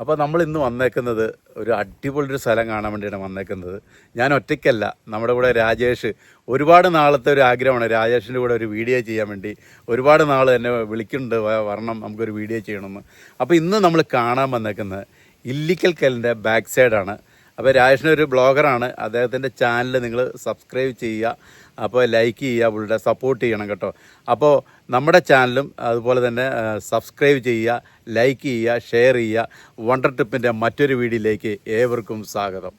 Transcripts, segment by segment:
അപ്പോൾ നമ്മൾ ഇന്ന് വന്നേക്കുന്നത് ഒരു അടിപൊളി ഒരു സ്ഥലം കാണാൻ വേണ്ടിയാണ് വന്നേക്കുന്നത്. ഞാൻ ഒറ്റയ്ക്കല്ല. നമ്മുടെ കൂടെ രാജേഷ് ഒരുപാട് നാളത്തെ ഒരു ആഗ്രഹമാണ്. രാജേഷിന്റെ കൂടെ ഒരു വീഡിയോ ചെയ്യാൻ വേണ്ടി ഒരുപാട് നാൾ എന്നെ വിളിക്കുന്നുണ്ട്. വരണം നമുക്കൊരു വീഡിയോ ചെയ്യണമെന്ന്. അപ്പോൾ ഇന്ന് നമ്മൾ കാണാൻ വന്നേക്കുന്നത് ഇല്ലിക്കൽ കല്ലിന്റെ ബാക്ക് സൈഡാണ്. അപ്പോൾ രാജേഷിന് ഒരു ബ്ലോഗറാണ്. അദ്ദേഹത്തിന്റെ ചാനൽ നിങ്ങൾ സബ്സ്ക്രൈബ് ചെയ്യുക. അപ്പോൾ ലൈക്ക് ചെയ്യുക. പുള്ളിയുടെ സപ്പോർട്ട് ചെയ്യണം കേട്ടോ. അപ്പോൾ നമ്മുടെ ചാനലും അതുപോലെ തന്നെ സബ്സ്ക്രൈബ് ചെയ്യുക ലൈക്ക് ചെയ്യുക ഷെയർ ചെയ്യുക. വണ്ടർ ടിപ്പിന്റെ മറ്റൊരു വീഡിയോയിലേക്ക് ഏവർക്കും സ്വാഗതം.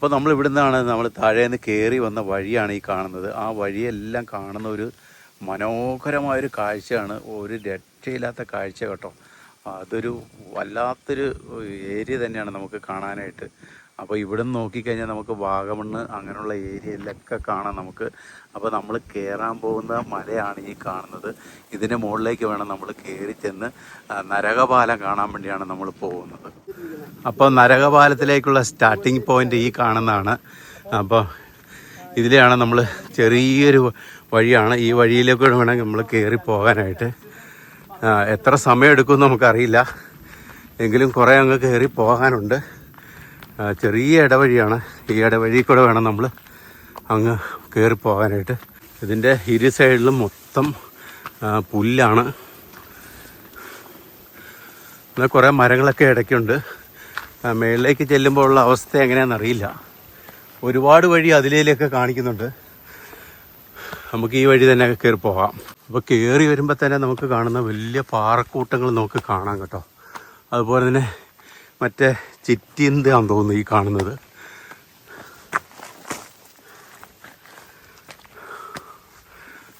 അപ്പോൾ നമ്മൾ ഇവിടുന്നാണ് നമ്മൾ താഴേന്ന് കയറി വന്ന വഴിയാണ് ഈ കാണുന്നത്. ആ വഴിയെല്ലാം കാണുന്ന ഒരു മനോഹരമായൊരു കാഴ്ചയാണ്. ഒരു രക്ഷയില്ലാത്ത കാഴ്ച കേട്ടോ. അതൊരു വല്ലാത്തൊരു ഏരിയ തന്നെയാണ് നമുക്ക് കാണാനായിട്ട്. അപ്പോൾ ഇവിടെ നിന്ന് നോക്കിക്കഴിഞ്ഞാൽ നമുക്ക് വാഗമണ്ണ് അങ്ങനെയുള്ള ഏരിയയിലൊക്കെ കാണാം നമുക്ക്. അപ്പോൾ നമ്മൾ കയറാൻ പോകുന്ന മലയാണ് ഈ കാണുന്നത്. ഇതിന്റെ മുകളിലേക്ക് വേണം നമ്മൾ കയറി ചെന്ന് നരകപാലം കാണാൻ വേണ്ടിയാണ് നമ്മൾ പോകുന്നത്. അപ്പോൾ നരകപാലത്തിലേക്കുള്ള സ്റ്റാർട്ടിംഗ് പോയിന്റ് ഈ കാണുന്നതാണ്. അപ്പോൾ ഇതിലെയാണ് നമ്മൾ ചെറിയൊരു വഴിയാണ്. ഈ വഴിയിലേക്കൂടെ വേണമെങ്കിൽ നമ്മൾ കയറി പോകാനായിട്ട്. എത്ര സമയം എടുക്കുമെന്ന് നമുക്കറിയില്ല. എങ്കിലും കുറേ അങ്ങ് കയറി പോകാനുണ്ട്. ചെറിയ ഇടവഴിയാണ്. ഈ ഇടവഴി കൂടെ വേണം നമ്മൾ അങ്ങ് കയറി പോകാനായിട്ട്. ഇതിന്റെ ഇരു സൈഡിലും മൊത്തം പുല്ലാണ്. എന്നാൽ കുറേ മരങ്ങളൊക്കെ ഇടയ്ക്കുണ്ട്. മേളിലേക്ക് ചെല്ലുമ്പോൾ ഉള്ള അവസ്ഥ എങ്ങനെയാണെന്നറിയില്ല ഒരുപാട് വഴി അതിലേക്ക് കാണിക്കുന്നുണ്ട്. നമുക്ക് ഈ വഴി തന്നെ കയറി പോകാം. അപ്പോൾ കയറി വരുമ്പോൾ തന്നെ നമുക്ക് കാണുന്ന വലിയ പാറക്കൂട്ടങ്ങൾ നമുക്ക് കാണാം കേട്ടോ. അതുപോലെ തന്നെ മറ്റേ ചിറ്റിന്താന്ന് തോന്നുന്നു ഈ കാണുന്നത്.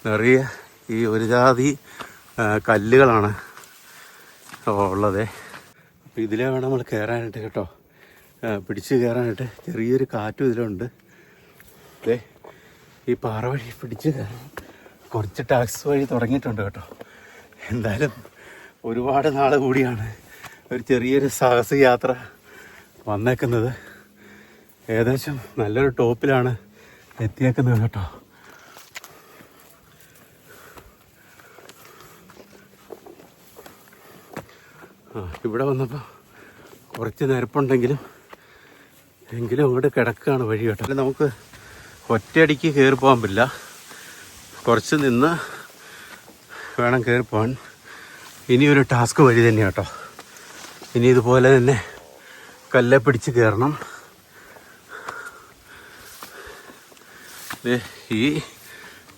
നിറയെ ഈ ഒരു ജാതി കല്ലുകളാണ് ഉള്ളത്. അപ്പോൾ ഇതിലെ വേണം നമ്മൾ കയറാനായിട്ട് കേട്ടോ. പിടിച്ച് കയറാനായിട്ട് ചെറിയൊരു കാറ്റും ഇതിലുണ്ട്. അതെ ഈ പാറ വഴി പിടിച്ച് കയറാൻ കുറച്ച് ടാക്സ് വഴി തുടങ്ങിയിട്ടുണ്ട് കേട്ടോ. എന്തായാലും ഒരുപാട് നാൾ കൂടിയാണ് ഒരു ചെറിയൊരു സാഹസ യാത്ര വന്നേക്കുന്നത്. ഏകദേശം നല്ലൊരു ടോപ്പിലാണ് എത്തിയേക്കുന്നത് കേട്ടോ. ആ ഇവിടെ വന്നപ്പോൾ കുറച്ച് നിരപ്പുണ്ടെങ്കിലും എങ്കിലും അങ്ങോട്ട് കിടക്കുകയാണ് വഴി കേട്ടോ. നമുക്ക് ഒറ്റയടിക്ക് കയറി പോകാൻ പറ്റില്ല. കുറച്ച് നിന്ന് വേണം കയറി പോകാൻ. ഇനിയൊരു ടാസ്ക് വഴി തന്നെ കേട്ടോ. ഇനി ഇതുപോലെ തന്നെ കല്ലെ പിടിച്ച് കയറണം ഈ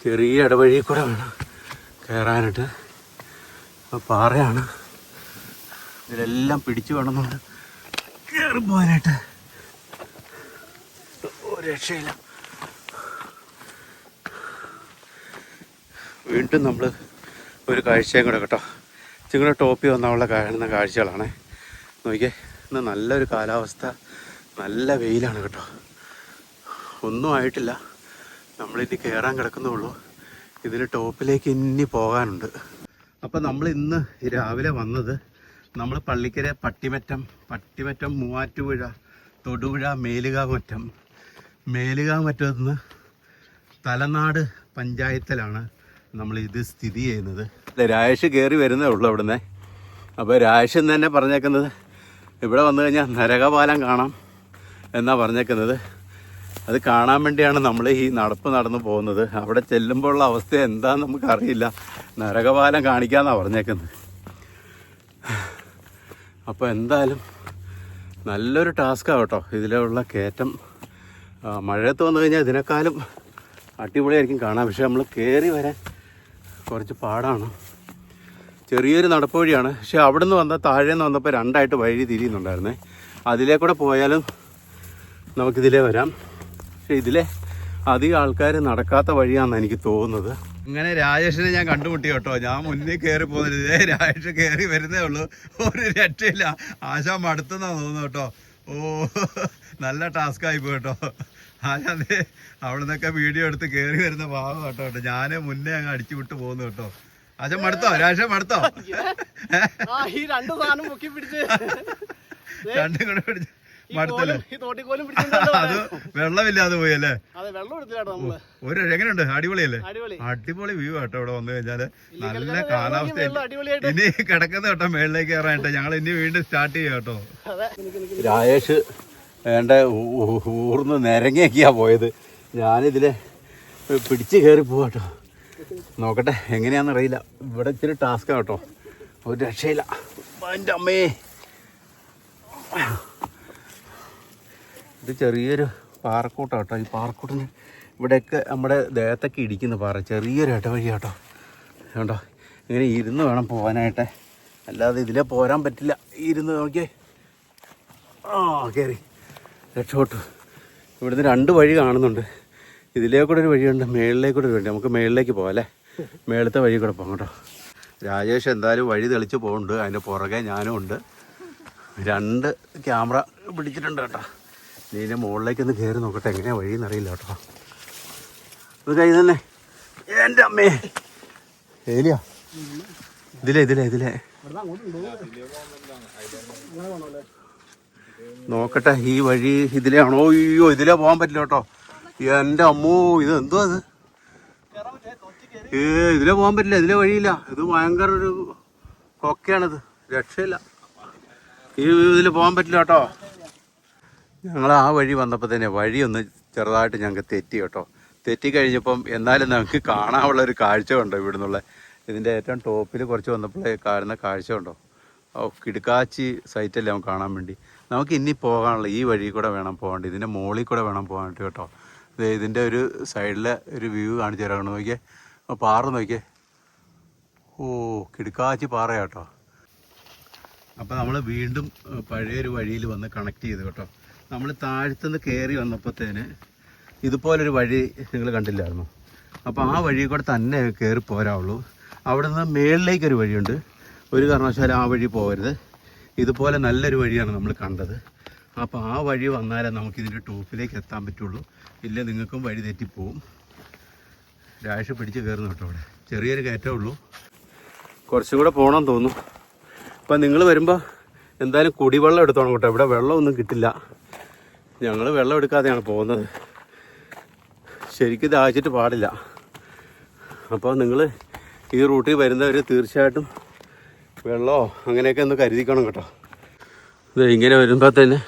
ചെറിയ ഇടവഴി കൂടെ വേണം കയറാനായിട്ട് അപ്പോൾ പാറയാണ്. ഇതിലെല്ലാം പിടിച്ചു വേണം നമ്മൾ കയറി പോകാനായിട്ട് രക്ഷയില്ല. വീണ്ടും നമ്മൾ ഒരു കാഴ്ചയും കൂടെ കേട്ടോ. ചിങ്ങളുടെ ടോപ്പി വന്നുള്ള കാണുന്ന കാഴ്ചകളാണ്. നോക്കിയേ. ഇന്ന് നല്ലൊരു കാലാവസ്ഥ നല്ല വെയിലാണ് കേട്ടോ. ഒന്നും ആയിട്ടില്ല. നമ്മളിനി കയറാൻ കിടക്കുന്നുള്ളൂ. ഇതിന് ടോപ്പിലേക്ക് ഇനി പോകാനുണ്ട്. അപ്പം നമ്മൾ ഇന്ന് രാവിലെ വന്നത് നമ്മൾ പള്ളിക്കര പട്ടിമറ്റം പട്ടിമറ്റം മൂവാറ്റുപുഴ തൊടുപുഴ മേലുകാമറ്റം. മേലുകാമറ്റത്ത് നിന്ന് തലനാട് പഞ്ചായത്തിലാണ് നമ്മൾ ഇത് സ്ഥിതി ചെയ്യുന്നത്. രാജേഷ് കയറി വരുന്നേ ഉള്ളൂ അവിടുന്ന്. അപ്പോൾ രാജേഷ് ഇന്ന് തന്നെ പറഞ്ഞേക്കുന്നത് ഇവിടെ വന്നു കഴിഞ്ഞാൽ നരകപാലം കാണാം എന്നാ പറഞ്ഞേക്കുന്നത്. അത് കാണാൻ വേണ്ടിയാണ് നമ്മൾ ഈ നടപ്പ് നടന്നു പോകുന്നത്. അവിടെ ചെല്ലുമ്പോഴുള്ള അവസ്ഥ എന്താണെന്ന് നമുക്കറിയില്ല. നരകപാലം കാണിക്കാമെന്നാണ് പറഞ്ഞേക്കുന്നത്. അപ്പോൾ എന്തായാലും നല്ലൊരു ടാസ്ക്കാണ് കേട്ടോ. ഇതിലുള്ള കയറ്റം. മഴയത്ത് വന്നു കഴിഞ്ഞാൽ ഇതിനേക്കാളും അടിപൊളിയായിരിക്കും കാണാം പക്ഷേ നമ്മൾ കയറി വരാൻ കുറച്ച് പാടാണ്. ചെറിയൊരു നടപ്പ് വഴിയാണ് പക്ഷെ അവിടെ നിന്ന് വന്ന താഴെ നിന്ന് വന്നപ്പോൾ രണ്ടായിട്ട് വഴി തിരിയുന്നുണ്ടായിരുന്നേ. അതിലേ കൂടെ പോയാലും നമുക്കിതിലേ വരാം. പക്ഷെ ഇതിലെ അധികം ആൾക്കാർ നടക്കാത്ത വഴിയാണെന്ന് എനിക്ക് തോന്നുന്നത്. അങ്ങനെ രാജേഷിനെ ഞാൻ കണ്ടുമുട്ടി കേട്ടോ. ഞാൻ മുന്നിൽ കയറി പോകുന്നില്ല രാജേഷ് കയറി വരുന്നേ ഉള്ളൂ. ഒരു രക്ഷയില്ല. ആശാ മടുത്തെന്നാ തോന്നുന്നു കേട്ടോ. ഓ നല്ല ടാസ്ക് ആയി കേട്ടോ. ആശ ദേ അവിടെ നിന്നൊക്കെ വീഡിയോ എടുത്ത് കയറി വരുന്ന ഭാഗം കേട്ടോ കേട്ടോ. ഞാൻ മുന്നേ അങ്ങ് അടിച്ചു വിട്ട് പോകുന്നു കേട്ടോ. ആശ മടുത്തോ? രാജേഷ മടുത്തോ? ഈ രണ്ട് സാധനം മുക്കി പിടിച്ച്. രണ്ടും കൂടെ പിടിച്ച് മടുത്തല്ലേ. അത് വെള്ളമില്ലാതെ പോയി അല്ലേ? ഒരു എങ്ങനെയുണ്ട്? അടിപൊളിയല്ലേ? അടിപൊളി. അടിപൊളി വ്യൂ കേട്ടോ ഇവിടെ വന്നു കഴിഞ്ഞാൽ. നല്ല കാലാവസ്ഥ. ഇനി കിടക്കുന്ന കേട്ടോ മേളിലേക്ക് കയറാനായിട്ട് ഞങ്ങൾ ഇനി വീണ്ടും സ്റ്റാർട്ട് ചെയ്യാം കേട്ടോ. രാജേഷ് വേണ്ട ഊർന്ന് നിരങ്ങിയൊക്കെയാ പോയത്. ഞാനിതിലെ പിടിച്ച് കയറി പോവാട്ടോ. നോക്കട്ടെ എങ്ങനെയാണെന്ന് അറിയില്ല. ഇവിടെ ഇച്ചിരി ടാസ്ക് കേട്ടോ. ഒരു രക്ഷയില്ല. എന്റെ അമ്മേ. ഇത് ചെറിയൊരു പാറക്കൂട്ടം കേട്ടോ. ഈ പാറക്കൂട്ടിന് ഇവിടെയൊക്കെ നമ്മുടെ ദേഹത്തൊക്കെ ഇടിക്കുന്ന പാറ. ചെറിയൊരു ഇടവഴി കേട്ടോ. കണ്ടോ? ഇങ്ങനെ ഇരുന്ന് വേണം പോകാനായിട്ട് അല്ലാതെ ഇതിലെ പോരാൻ പറ്റില്ല. ഇരുന്ന് നോക്കിയേ. ആ കയറി രക്ഷപ്പെട്ടു. ഇവിടുന്ന് രണ്ട് വഴി കാണുന്നുണ്ട്. ഇതിലേക്കൂടെ ഒരു വഴിയുണ്ട് മേളിലേക്കൂടെ ഒരു വഴി നമുക്ക് മേളിലേക്ക് പോകാം അല്ലേ? മേളത്തെ വഴി കൂടെ പോകാം കേട്ടോ. രാജേഷ് എന്തായാലും വഴി തെളിച്ച് പോകുന്നുണ്ട്. അതിന്റെ പുറകെ ഞാനും ഉണ്ട്. രണ്ട് ക്യാമറ പിടിച്ചിട്ടുണ്ട് കേട്ടോ. നീ മുകളിലേക്ക് ഒന്ന് കയറി നോക്കട്ടെ. എങ്ങനെയാണ് വഴിയെന്ന് അറിയില്ല കേട്ടോ. ഇത് കൈ തന്നെ. എന്റെ അമ്മേ. ഏലിയാ? ഇതിലേ ഇതിലേ ഇതിലേ. നോക്കട്ടെ ഈ വഴി ഇതിലാണോ? അയ്യോ ഇതിലേ പോകാൻ പറ്റില്ല കേട്ടോ. എന്റെ അമ്മോ ഇത് എന്തോ അത് ഏ ഇതിലെ പോകാൻ പറ്റില്ല ഇതിലെ വഴിയില്ല. ഇത് ഭയങ്കര ഒരു കൊക്കയാണിത്. രക്ഷയില്ല. ഈ ഇതിൽ പോകാൻ പറ്റില്ല കേട്ടോ. ഞങ്ങൾ ആ വഴി വന്നപ്പോൾ തന്നെ വഴി ഒന്ന് ചെറുതായിട്ട് ഞങ്ങൾക്ക് തെറ്റി കേട്ടോ. തെറ്റി കഴിഞ്ഞപ്പം എന്നാലും ഞങ്ങൾക്ക് കാണാനുള്ള ഒരു കാഴ്ച ഉണ്ടോ ഇവിടെ നിന്നുള്ള ഇതിന്റെ ഏറ്റവും ടോപ്പിൽ കുറച്ച് വന്നപ്പോഴേ കാണുന്ന കാഴ്ച ഉണ്ടോ ഓ കിടുക്കാച്ചി സൈറ്റല്ലേ നമുക്ക് കാണാൻ വേണ്ടി. നമുക്ക് ഇനി പോകാനുള്ള ഈ വഴി കൂടെ വേണം പോകേണ്ടത് ഇതിന്റെ മുകളിൽ കൂടെ വേണം പോകാനായിട്ട് കേട്ടോ. ഇതിന്റെ ഒരു സൈഡിലെ ഒരു വ്യൂ കാണിച്ചു തരാണ് നോക്കിയേ. പാറ നോക്കിയേ. ഓ കിടുക്കാച്ചി പാറയാട്ടോ. അപ്പോൾ നമ്മൾ വീണ്ടും പഴയൊരു വഴിയിൽ വന്ന് കണക്ട് ചെയ്തു കേട്ടോ. നമ്മൾ താഴത്തുനിന്ന് കയറി വന്നപ്പോഴത്തേന് ഇതുപോലൊരു വഴി നിങ്ങൾ കണ്ടില്ലായിരുന്നു? അപ്പോൾ ആ വഴി കൂടെ തന്നെ കയറി പോരാവുള്ളൂ. അവിടെ നിന്ന് മേളിലേക്കൊരു വഴിയുണ്ട്. ഒരു കാരണവശാലും ആ വഴി പോകരുത്. ഇതുപോലെ നല്ലൊരു വഴിയാണ് നമ്മൾ കണ്ടത്. അപ്പോൾ ആ വഴി വന്നാലേ നമുക്ക് ഇതിന്റെ ടോപ്പിലേക്ക് എത്താൻ പറ്റുള്ളൂ. ഇല്ല നിങ്ങൾക്കും വഴി തെറ്റിപ്പോവും രാശ പിടിച്ച് കയറുന്നു കേട്ടോ അവിടെ. ചെറിയൊരു കയറ്റമേ ഉള്ളൂ. കുറച്ചും കൂടെ പോകണമെന്ന് തോന്നുന്നു. അപ്പം നിങ്ങൾ വരുമ്പോൾ എന്തായാലും കുടിവെള്ളം എടുത്തോണം കേട്ടോ. ഇവിടെ വെള്ളമൊന്നും കിട്ടില്ല. ഞങ്ങൾ വെള്ളം എടുക്കാതെയാണ് പോകുന്നത്. ശരിക്കും ദാഹിച്ചിട്ട് പാടില്ല. അപ്പോൾ നിങ്ങൾ ഈ റൂട്ടിൽ വരുന്നവർ തീർച്ചയായിട്ടും വെള്ളമോ അങ്ങനെയൊക്കെ ഒന്ന് കരുതിക്കണം കേട്ടോ. ഇത് ഇങ്ങനെ വരുമ്പോൾ തന്നെ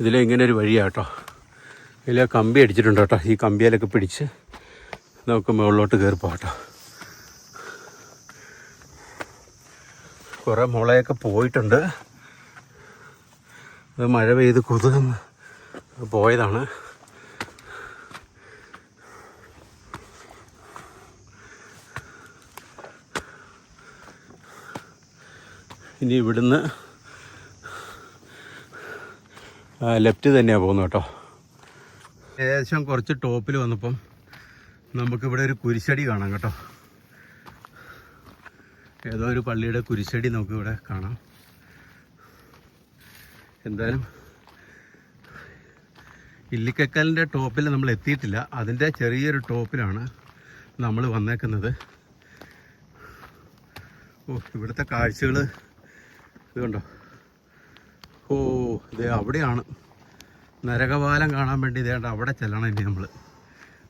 ഇതിലെ ഇങ്ങനെ ഒരു വഴിയാണ് കേട്ടോ ഇതിലെ കമ്പി അടിച്ചിട്ടുണ്ട് കേട്ടോ. ഈ കമ്പിയിലൊക്കെ പിടിച്ച് നമുക്ക് മുകളിലോട്ട് കയറി കേട്ടോ കുറേ മുളയൊക്കെ പോയിട്ടുണ്ട്. അത് മഴ പെയ്ത് കൊതുകുന്ന് പോയതാണ്. ഇനി ഇവിടുന്ന് ലെഫ്റ്റ് തന്നെയാണ് പോകുന്നത് കേട്ടോ. ഏകദേശം കുറച്ച് ടോപ്പിൽ വന്നപ്പം നമുക്കിവിടെ ഒരു കുരിശടി കാണാം കേട്ടോ. ഏതോ ഒരു പള്ളിയുടെ കുരിശടി നമുക്കിവിടെ കാണാം. എന്തായാലും ഇല്ലിക്കക്കലിന്റെ ടോപ്പിൽ നമ്മൾ എത്തിയിട്ടില്ല. അതിന്റെ ചെറിയൊരു ടോപ്പിലാണ് നമ്മൾ വന്നേക്കുന്നത്. ഓ ഇവിടുത്തെ കാഴ്ചകൾ ഇത് കണ്ടോ ഓ ഇത് അവിടെയാണ്. നരകപാലം കാണാൻ വേണ്ടി ഇതേണ്ട അവിടെ ചെല്ലണം ഇനി നമ്മൾ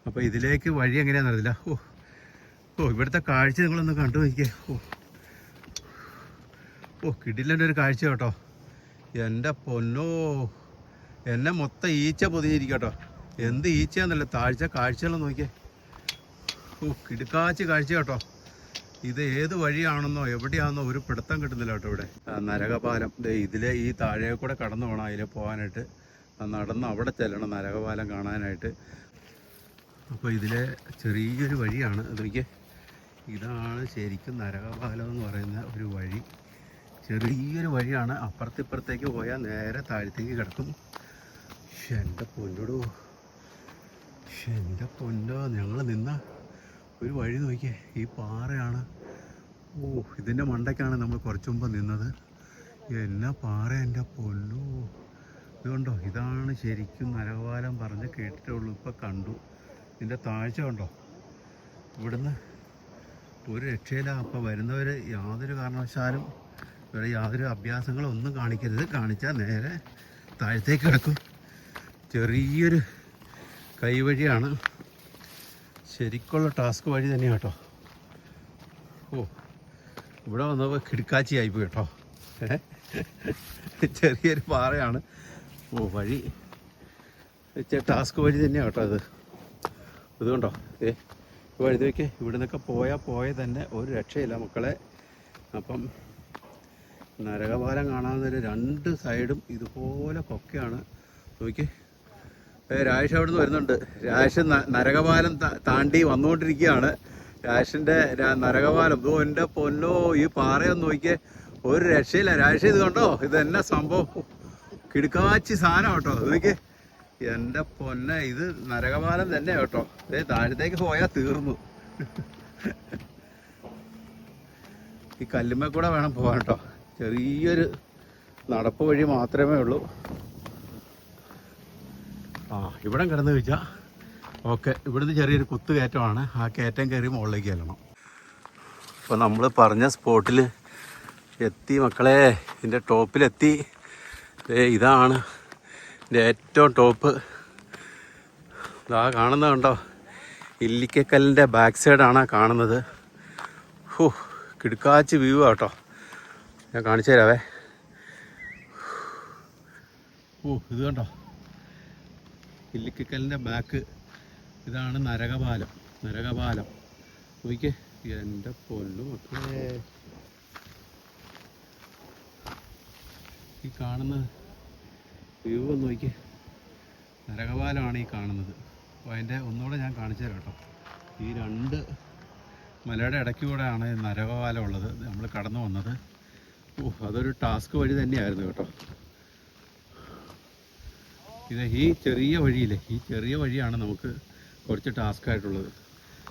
അപ്പോൾ ഇതിലേക്ക് വഴി എങ്ങനെയാണെന്ന് അറിയില്ല ഓ ഓ ഇവിടുത്തെ കാഴ്ച നിങ്ങളൊന്ന് കണ്ടു നോക്കിയേ. ഓ ഓ കിടിലന്റെ ഒരു കാഴ്ച കേട്ടോ. എന്റെ പൊന്നോ എന്നെ മൊത്തം ഈച്ച പൊതിഞ്ഞിരിക്കും കേട്ടോ. എന്ത് ഈച്ചയാന്നല്ലേ താഴ്ച കാഴ്ചകളൊന്ന് നോക്കിയേ. ഓ കിടുക്കാച്ച് കാഴ്ച കേട്ടോ. ഇത് ഏത് വഴിയാണെന്നോ എവിടെയാണെന്നോ ഒരു പിടുത്തം കിട്ടുന്നില്ല കേട്ടോ ഇവിടെ. നരകപാലം. ഇതിലെ ഈ താഴെ കൂടെ കടന്നു പോകണം അതിൽ പോകാനായിട്ട് നടന്ന് അവിടെ ചെല്ലണം നരകപാലം കാണാനായിട്ട്. അപ്പോൾ ഇതിലെ ചെറിയൊരു വഴിയാണ്. അതൊക്കെ ഇതാണ് ശരിക്കും നരകപാലം എന്ന് പറയുന്ന ഒരു വഴി. ചെറിയൊരു വഴിയാണ്. അപ്പുറത്തിപ്പുറത്തേക്ക് പോയാൽ നേരെ താഴത്തേക്ക് കിടക്കും. എന്റെ പൊന്നോടോ. എന്റെ പൊന്നോ ഞങ്ങൾ നിന്ന. ഒരു വഴി നോക്കിയേ. ഈ പാറയാണ്. ഓ ഇതിന്റെ മണ്ടയ്ക്കാണ് നമ്മൾ കുറച്ചു മുമ്പ് നിന്നത്. എന്നാ പാറ എന്റെ പൊല്ലോ ഇതുകൊണ്ടോ ഇതാണ് ശരിക്കും നരവാലം പറഞ്ഞ് കേട്ടിട്ടുള്ളൂ. ഇപ്പം കണ്ടു. ഇതിന്റെ താഴ്ച ഉണ്ടോ ഇവിടുന്ന് ഒരു രക്ഷയില്ല. അപ്പോൾ വരുന്നവർ യാതൊരു കാരണവശാലും ഇവിടെ യാതൊരു അഭ്യാസങ്ങളും ഒന്നും കാണിക്കരുത്. കാണിച്ചാൽ നേരെ താഴത്തേക്ക് കിടക്കും. ചെറിയൊരു കൈവഴിയാണ്. ശരിക്കുള്ള ടാസ്ക് വഴി തന്നെയാണ് കേട്ടോ. ഓ ഇവിടെ വന്നപ്പോൾ ആയിപ്പോ കേട്ടോ. ചെറിയൊരു പാറയാണ്. ഓ വഴി ടാസ്ക് വഴി തന്നെയാണ് കേട്ടോ അത്. ഇതുകൊണ്ടോ? ഏ വഴുതി വഴി നോക്കിയേ ഇവിടെ നിന്നൊക്കെ പോയാൽ പോയ തന്നെ ഒരു രക്ഷയില്ല മക്കളെ. അപ്പം നരകപാലം കാണാവുന്നൊരു രണ്ട് സൈഡും ഇതുപോലെ കൊക്കയാണ് നോക്കിയേ. രാജേഷ് അവിടെ നിന്ന് വരുന്നുണ്ട്. രാജേഷ് നരകപാലം താണ്ടി വന്നുകൊണ്ടിരിക്കുകയാണ്. രാജേഷിന്റെ നരകപാലം. ഓ എന്റെ പൊന്നോ ഈ പാറയൊന്ന് നോക്കിയേ. ഒരു രക്ഷയില്ല. രാജേഷ് ഇത് കണ്ടോ? ഇത് എന്നെ സംഭവം? കിടുക്കാച്ചി സാധനം കേട്ടോ. ഇതൊക്കെ എന്റെ പൊന്നെ ഇത് നരകപാലം തന്നെ കേട്ടോ. ഏ താഴത്തേക്ക് പോയാൽ തീർന്നു. ഈ കല്ലുമ്മ കൂടെ വേണം പോകാൻ കേട്ടോ. ചെറിയൊരു നടപ്പ് വഴി മാത്രമേ ഉള്ളൂ. ആ ഇവിടെ കിടന്ന് വെച്ചാൽ ഓക്കെ ഇവിടുന്ന് ചെറിയൊരു കുത്തു കയറ്റമാണ്. ആ കയറ്റം കയറി മുകളിലേക്ക് ചെല്ലണം. അപ്പോൾ നമ്മൾ പറഞ്ഞ സ്പോട്ടിൽ എത്തി മക്കളെ ഇതിന്റെ ടോപ്പിലെത്തി. ഇതാണ് ഇതിന്റെ ഏറ്റവും ടോപ്പ്. ഇതാ കാണുന്നത് കണ്ടോ? ഇല്ലിക്കക്കല്ലിന്റെ ബാക്ക് സൈഡാണ് കാണുന്നത്. ഹോ കിടുക്കാച്ച് വ്യൂ ആട്ടോ ഞാൻ കാണിച്ചു തരാവേ. ഓ ഇത് കണ്ടോ? ഇല്ലിക്കക്കല്ലിന്റെ ബാക്ക് ഇതാണ് നരകപാലം. നരകപാലം. നോക്കിക്കേ എന്റെ പൊല്ലു മക്കളെ. ഈ കാണുന്ന വ്യൂ ഒന്ന് നോക്കിക്കേ. നരകപാലമാണ് ഈ കാണുന്നത്. അപ്പോൾ അതിന്റെ ഒന്നുകൂടെ ഞാൻ കാണിച്ചു തരാം കേട്ടോ. ഈ രണ്ട് മലയുടെ ഇടയ്ക്ക് കൂടെയാണ് നരകപാലം ഉള്ളത്. നമ്മൾ കടന്നു വന്നത്. ഓ അതൊരു ടാസ്ക് വഴി തന്നെയായിരുന്നു കേട്ടോ. ഇത് ഈ ചെറിയ വഴിയിലെ ഈ ചെറിയ വഴിയാണ് നമുക്ക് കുറച്ച് ടാസ്ക് ആയിട്ടുള്ളത്.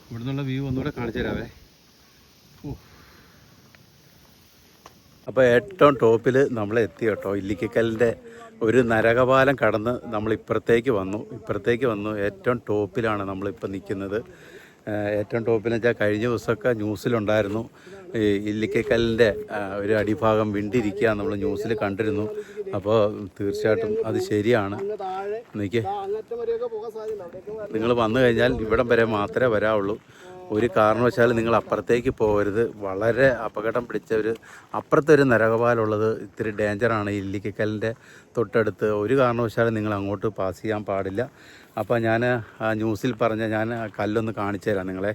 ഇവിടെ നിന്നുള്ള വ്യൂ ഒന്നുകൂടെ കാണിച്ചു തരാവേ. അപ്പോൾ ഏറ്റവും ടോപ്പിൽ നമ്മൾ എത്തി കേട്ടോ. ഇല്ലിക്കക്കല്ലിന്റെ ഒരു നരകപാലം കടന്ന് നമ്മൾ ഇപ്പുറത്തേക്ക് വന്നു. ഇപ്പുറത്തേക്ക് വന്നു. ഏറ്റവും ടോപ്പിലാണ് നമ്മളിപ്പോൾ നിൽക്കുന്നത് ഏറ്റവും ടോപ്പിൽ വെച്ചാൽ കഴിഞ്ഞ ദിവസമൊക്കെ ന്യൂസിലുണ്ടായിരുന്നു. ഇല്ലിക്കക്കല്ലിന്റെ ഒരു അടിഭാഗം വിണ്ടിരിക്കുക നമ്മൾ ന്യൂസിൽ കണ്ടിരുന്നു. അപ്പോൾ തീർച്ചയായിട്ടും അത് ശരിയാണ്. നിൽക്കേ നിങ്ങൾ വന്നു കഴിഞ്ഞാൽ ഇവിടം വരെ മാത്രമേ വരാവുള്ളൂ. ഒരു കാരണവശാലും നിങ്ങൾ അപ്പുറത്തേക്ക് പോകരുത്. വളരെ അപകടം പിടിച്ച ഒരു അപ്പുറത്തെ ഒരു നരകപാലുള്ളത് ഇത്തിരി ഡേഞ്ചറാണ്. ഇല്ലിക്കക്കലിന്റെ തൊട്ടടുത്ത് ഒരു കാരണവശാലും നിങ്ങൾ അങ്ങോട്ട് പാസ് ചെയ്യാൻ പാടില്ല. അപ്പോൾ ഞാൻ ന്യൂസിൽ പറഞ്ഞ ഞാൻ കല്ലൊന്ന് കാണിച്ചു തരാം നിങ്ങളെ.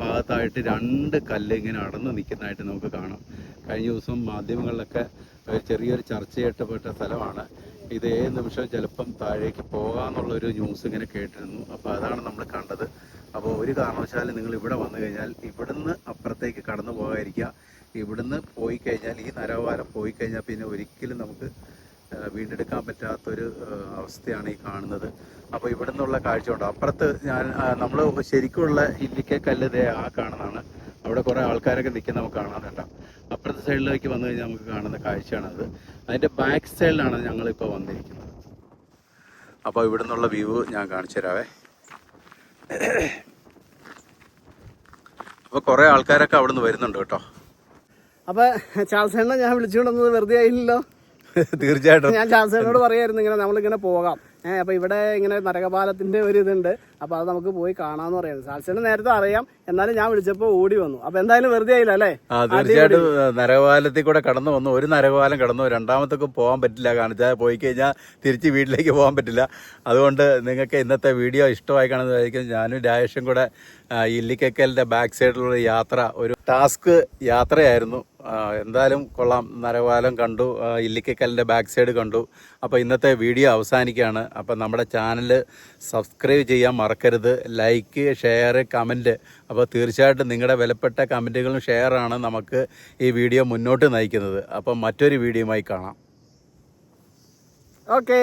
ഭാഗത്തായിട്ട് രണ്ട് കല്ല് ഇങ്ങനെ അടന്ന് നിൽക്കുന്നതായിട്ട് നമുക്ക് കാണാം. കഴിഞ്ഞ ദിവസം മാധ്യമങ്ങളിലൊക്കെ ചെറിയൊരു ചർച്ച ചെയ്യപ്പെട്ട സ്ഥലമാണ്. ഇത് ഏത് നിമിഷവും ചിലപ്പം താഴേക്ക് പോകാമെന്നുള്ളൊരു ന്യൂസ് ഇങ്ങനെ കേട്ടിരുന്നു. അപ്പോൾ അതാണ് നമ്മൾ കണ്ടത്. അപ്പോൾ ഒരു കാരണവശാലും നിങ്ങൾ ഇവിടെ വന്നു കഴിഞ്ഞാൽ ഇവിടുന്ന് അപ്പുറത്തേക്ക് കടന്നു പോകാതിരിക്കുക. ഇവിടുന്ന് പോയി കഴിഞ്ഞാൽ ഈ നരവാരം പോയി കഴിഞ്ഞാൽ പിന്നെ ഒരിക്കലും നമുക്ക് വീണ്ടെടുക്കാൻ പറ്റാത്തൊരു അവസ്ഥയാണ് ഈ കാണുന്നത്. അപ്പോൾ ഇവിടെ നിന്നുള്ള കാഴ്ച ഉണ്ട് അപ്പുറത്ത് ഞാൻ നമ്മൾ ശരിക്കുള്ള ഇല്ലിക്കൽ ദേ ആ കാണുന്നതാണ്. അവിടെ കുറേ ആൾക്കാരൊക്കെ നിൽക്കുന്ന നമുക്ക് കാണാൻ കേട്ടോ അപ്പുറത്തെ സൈഡിലേക്ക് വന്നു കഴിഞ്ഞാൽ നമുക്ക് കാണുന്ന കാഴ്ചയാണത്. അതിന്റെ ബാക്ക് സൈഡിലാണ് ഞങ്ങളിപ്പോൾ വന്നിരിക്കുന്നത്. അപ്പോൾ ഇവിടെ നിന്നുള്ള വ്യൂ ഞാൻ കാണിച്ചു തരാവേ. അപ്പോൾ കുറേ ആൾക്കാരൊക്കെ അവിടെ നിന്ന് വരുന്നുണ്ട് കേട്ടോ. അപ്പൊ ചാൾസേണ്ണ ഞാൻ വിളിച്ചുകൊണ്ടത് വെറുതെ ആയില്ലല്ലോ? തീർച്ചയായിട്ടും. ഞാൻ ചാൾസേനോട് പറയായിരുന്നു ഇങ്ങനെ നമ്മളിങ്ങനെ പോകാം. ഏഹ് അപ്പൊ ഇവിടെ ഇങ്ങനെ നരകപാലത്തിന്റെ ഒരു ഇതുണ്ട്. അപ്പൊ അത് നമുക്ക് പോയി കാണാന്ന് പറയുന്നത് സാൽസന് നേരത്തെ അറിയാം. എന്നാലും ഞാൻ വിളിച്ചപ്പോ ഓടി വന്നു. അപ്പൊ എന്തായാലും വെറുതെ ആയില്ല അല്ലേ? തീർച്ചയായിട്ടും നരകപാലത്തിൽ കൂടെ കടന്നു വന്നു. ഒരു നരകപാലം കടന്നു രണ്ടാമത്തെ പോകാൻ പറ്റില്ല. കാണിച്ചാൽ പോയി കഴിഞ്ഞാൽ തിരിച്ച് വീട്ടിലേക്ക് പോകാൻ പറ്റില്ല. അതുകൊണ്ട് നിങ്ങൾക്ക് ഇന്നത്തെ വീഡിയോ ഇഷ്ടമായി കാണുന്നതായിരിക്കും ഞാനും രാജേഷും കൂടെ ആ, ഇല്ലിക്കക്കലിന്റെ ബാക്ക് സൈഡിലുള്ള യാത്ര ഒരു ടാസ്ക് യാത്രയായിരുന്നു. എന്തായാലും കൊള്ളാം. നരവാലം കണ്ടു. ഇല്ലിക്കക്കല്ലിന്റെ ബാക്ക് സൈഡ് കണ്ടു. അപ്പോൾ ഇന്നത്തെ വീഡിയോ അവസാനിക്കുകയാണ്. അപ്പോൾ നമ്മുടെ ചാനൽ സബ്സ്ക്രൈബ് ചെയ്യാൻ മറക്കരുത്. ലൈക്ക് ഷെയർ കമന്റ് അപ്പോൾ തീർച്ചയായിട്ടും നിങ്ങളുടെ വിലപ്പെട്ട കമന്റുകളും ഷെയറാണ് നമുക്ക് ഈ വീഡിയോ മുന്നോട്ട് നയിക്കുന്നത്. അപ്പം മറ്റൊരു വീഡിയോയുമായി കാണാം. ഓക്കെ.